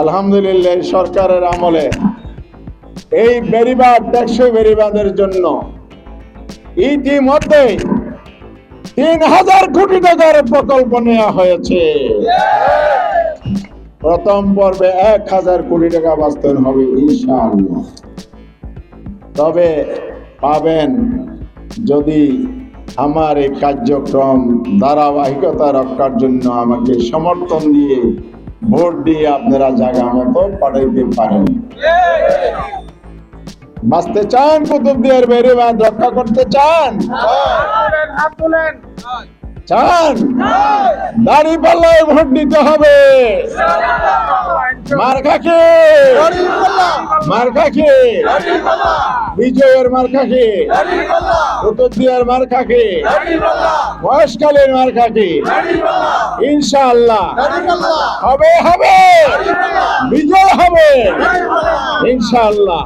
আলহামদুলিল্লাহ, সরকারের আমলে। এই বেরিবাদ টেকসই বেরিবাদের জন্য ইতিমধ্যে তিন হাজার কোটি টাকার প্রকল্প নেওয়া হয়েছে। প্রথম পর্বে এক হাজার কোটি টাকা বাস্তবায়ন হবে, ইনশাআল্লাহ। তবে পাবেন যদি আমার এই কার্যক্রম ধারাবাহিকতা রক্ষার জন্য আমাকে সমর্থন দিয়ে ভোট দিয়ে আপনারা জায়গা মতো পাঠাইতে পারেন। বাঁচতে চান কুতুবদিয়ার বাঁধ রক্ষা করতে চান? চান? দাঁড়িয়ে পাল্লায় ভোট দিতে হবে। মার কে মার কে বিজয়ের মার্কা কে কুতুবদিয়ার মার্কা কে বয়সকালের মার্কা কে ইনশাআল্লাহ। হবে হবে। বিজয় হবে। ইনশাআল্লাহ।